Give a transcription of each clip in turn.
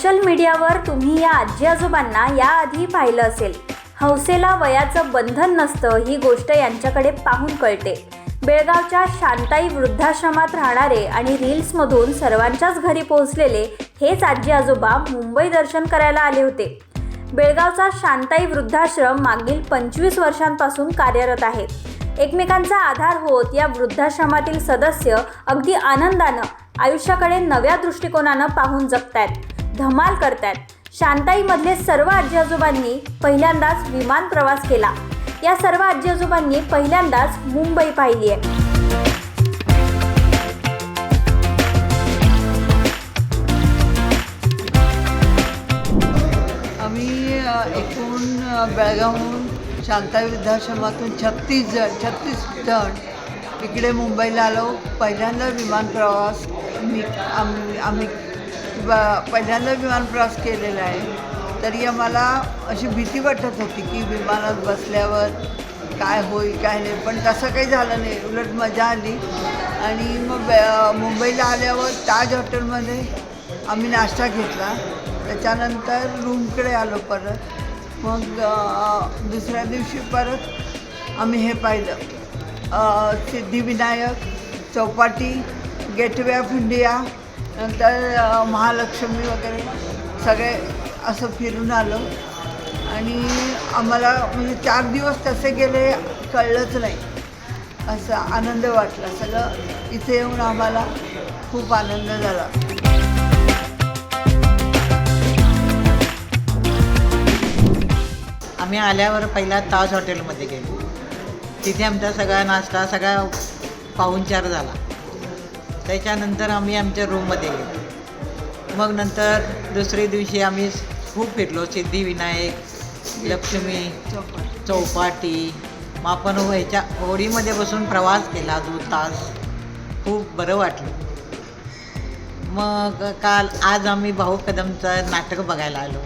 Social मीडियावर तुम्ही या आजी आजोबांना याआधी पाहिलं असेल. हौसेला वयाचं बंधन नसतं ही गोष्ट यांच्याकडे पाहून कळते. बेळगावच्या शांताई वृद्धाश्रमात राहणारे आणि रील्समधून सर्वांच्याच घरी पोहोचलेले हेच आजी आजोबा मुंबई दर्शन करायला आले होते. बेळगावचा शांताई वृद्धाश्रम मागील पंचवीस वर्षांपासून कार्यरत आहे. एकमेकांचा आधार होत या वृद्धाश्रमातील सदस्य अगदी आनंदानं आयुष्याकडे नव्या दृष्टिकोनानं पाहून जगतायत. धमाल करतात शांताईमधले सर्व आजी आजोबांनी पहिल्यांदाच विमान प्रवास केला. या सर्व आजी आजोबांनी पहिल्यांदाच मुंबई पाहिली आहे. आम्ही एकूण बेळगावहून शांता वृद्धाश्रमातून छत्तीस जण छत्तीस जण इकडे मुंबईला आलो. पहिल्यांदा विमान प्रवास मी आम्ही आम्ही ब- पहिल्यांदा विमान प्रवास केलेला आहे. तरी आम्हाला अशी भीती वाटत होती की विमानात बसल्यावर काय होईल काय नाही. पण तसं काही झालं नाही. उलट मजा आली. आणि मग मुंबईला आल्यावर ताज हॉटेलमध्ये आम्ही नाश्ता घेतला. त्याच्यानंतर रूमकडे आलो परत. मग दुसऱ्या दिवशी परत आम्ही हे पाहिलं. Siddhivinayak Chowpatty gateway of India नंतर महालक्ष्मी वगैरे सगळे असं फिरून आलो. आणि आम्हाला म्हणजे चार दिवस कसे गेले कळलंच नाही. असं आनंद वाटला. सगळं इथे येऊन आम्हाला खूप आनंद झाला. आम्ही आल्यावर पहिला ताज हॉटेलमध्ये गेलो. तिथे आमचा सगळा नाश्ता सगळा पाहुणचार झाला. त्याच्यानंतर आम्ही आमच्या रूममध्ये गेलो. मग नंतर दुसऱ्या दिवशी आम्ही खूप फिरलो सिद्धिविनायक लक्ष्मी चौपाटी. चौपाटी मग आपण ह्याच्या होडीमध्ये बसून प्रवास केला दोन तास खूप बरं वाटलं. मग काल आज आम्ही भाऊ कदमचं नाटक बघायला आलो.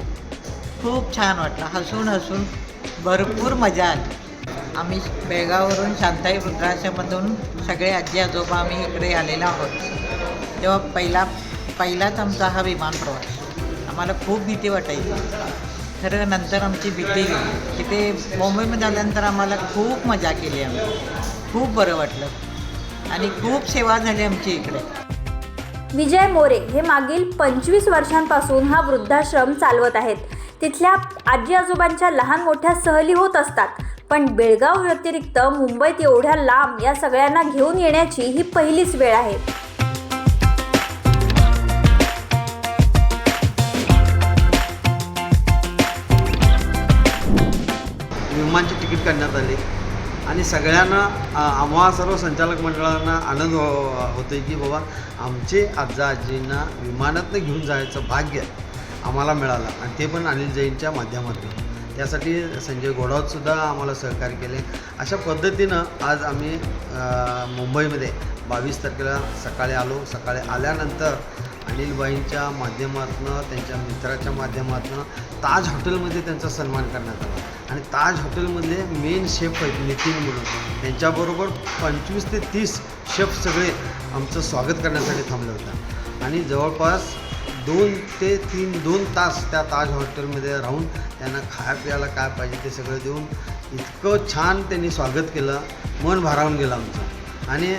खूप छान वाटलं. हसून हसून भरपूर मजा आली. आम्ही बेळगाववरून शांताई वृद्धाश्रममधून सगळे आजी आजोबा आम्ही इकडे आलेलो आहोत. तेव्हा पहिला पहिलाच आमचा हा विमान प्रवास. आम्हाला खूप भीती वाटायची. खरं नंतर आमची भीती गेली तिथे मुंबईमध्ये आल्यानंतर आम्हाला खूप मजा केली आम्ही. खूप बरं वाटलं. आणि खूप सेवा झाली आमची इकडे. विजय मोरे हे मागील पंचवीस वर्षांपासून हा वृद्धाश्रम चालवत आहेत. तिथल्या आजी आजोबांच्या लहान मोठ्या सहली होत असतात. पण बेळगाव व्यतिरिक्त मुंबईत एवढ्या लांब या सगळ्यांना घेऊन येण्याची ही पहिलीच वेळ आहे. विमानची तिकीट काढण्यात आली. आणि सगळ्यांना आम्हा सर्व संचालक मंडळांना आनंद हो- होतोय की बाबा आमचे आजा आजींना विमानातनं घेऊन जायचं भाग्य आम्हाला मिळालं. आणि ते पण अनिल जैनच्या माध्यमातून. त्यासाठी संजय घोडावतसुद्धा आम्हाला सहकार्य केले. अशा पद्धतीनं आज आम्ही मुंबईमध्ये बावीस तारखेला सकाळी आलो. सकाळी आल्यानंतर अनिलबाईंच्या माध्यमातून त्यांच्या मित्राच्या माध्यमातून ताज हॉटेलमध्ये त्यांचा सन्मान करण्यात आला. आणि ताज हॉटेलमधले मेन शेफ आहेत नितीन म्हणून. त्यांच्याबरोबर पंचवीस ते तीस शेफ सगळे आमचं स्वागत करण्यासाठी थांबले होते. आणि जवळपास दोन ते तीन दोन तास त्या ताज हॉटेलमध्ये राहून त्यांना खाया प्यायला काय पाहिजे ते सगळं देऊन इतकं छान त्यांनी स्वागत केलं. मन भारावून गेलं आमचं. आणि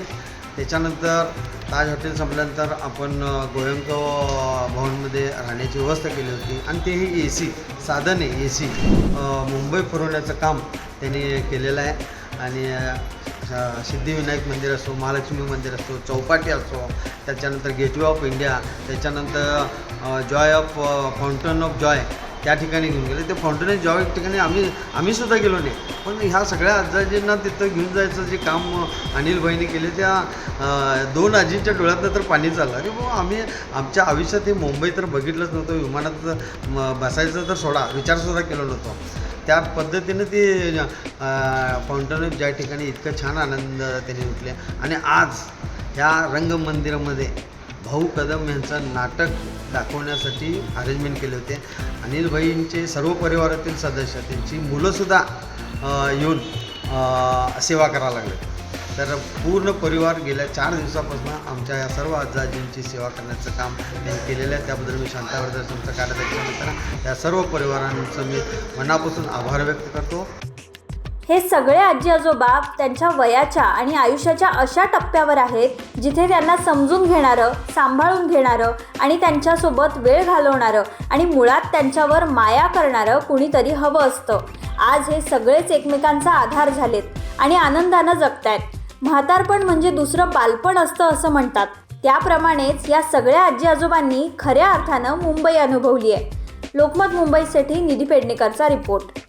त्याच्यानंतर ताज हॉटेल संपल्यानंतर आपण गोयंक भवनमध्ये राहण्याची व्यवस्था केली होती. आणि तेही ए सी साधन आहे ए सी मुंबई पुरवण्याचं काम त्यांनी केलेलं आहे. आणि सिद्धिविनायक मंदिर असो महालक्ष्मी मंदिर असो चौपाटी असो त्याच्यानंतर गेटवे ऑफ इंडिया त्याच्यानंतर joy of fountain of joy त्या ठिकाणी घेऊन गेले. ते फाउंटन ऑफ जॉय ठिकाणी आम्ही आम्हीसुद्धा गेलो नाही. पण ह्या सगळ्या आजाजींना तिथं घेऊन जायचं जे काम अनिल भाईने केले त्या दोन आजींच्या डोळ्यातनं तर पाणी चाललं. अरे बाबा आम्ही आमच्या आयुष्यात हे मुंबई तर बघितलंच नव्हतं विमानात म, बसायचं तर सोडा विचारसुद्धा केला नव्हतो. त्या पद्धतीनं ते फाउंटन ऑफ ज्या ठिकाणी इतकं छान आनंद त्यांनी उठले आणि आज ह्या रंगमंदिरामध्ये भाऊ कदम यांचं नाटक दाखवण्यासाठी अरेंजमेंट केले होते. अनिलभाईंचे सर्व परिवारातील सदस्य त्यांची मुलंसुद्धा येऊन सेवा करायला लागले. तर पूर्ण परिवार गेल्या चार दिवसापासून आमच्या या सर्व आजाजींची सेवा करण्याचं काम त्यांनी केलेलं आहे. त्याबद्दल मी शांता वृद्धाश्रमच्या कार्याध्यक्षानंतर या सर्व परिवारांचं मी मनापासून आभार व्यक्त करतो. हे सगळे आजी आजोबा त्यांच्या वयाच्या आणि आयुष्याच्या अशा टप्प्यावर आहेत जिथे त्यांना समजून घेणारं सांभाळून घेणारं आणि त्यांच्यासोबत वेळ घालवणारं आणि मुळात त्यांच्यावर माया करणारं कुणीतरी हवं असतं. आज हे सगळेच एकमेकांचा आधार झालेत आणि आनंदानं जगतायत. म्हातारपण म्हणजे दुसरं बालपण असतं असं म्हणतात. त्याप्रमाणेच या सगळ्या आजी आजोबांनी खऱ्या अर्थानं मुंबई अनुभवली आहे लोकमत मुंबईसाठी निधी पेडणेकरचा रिपोर्ट.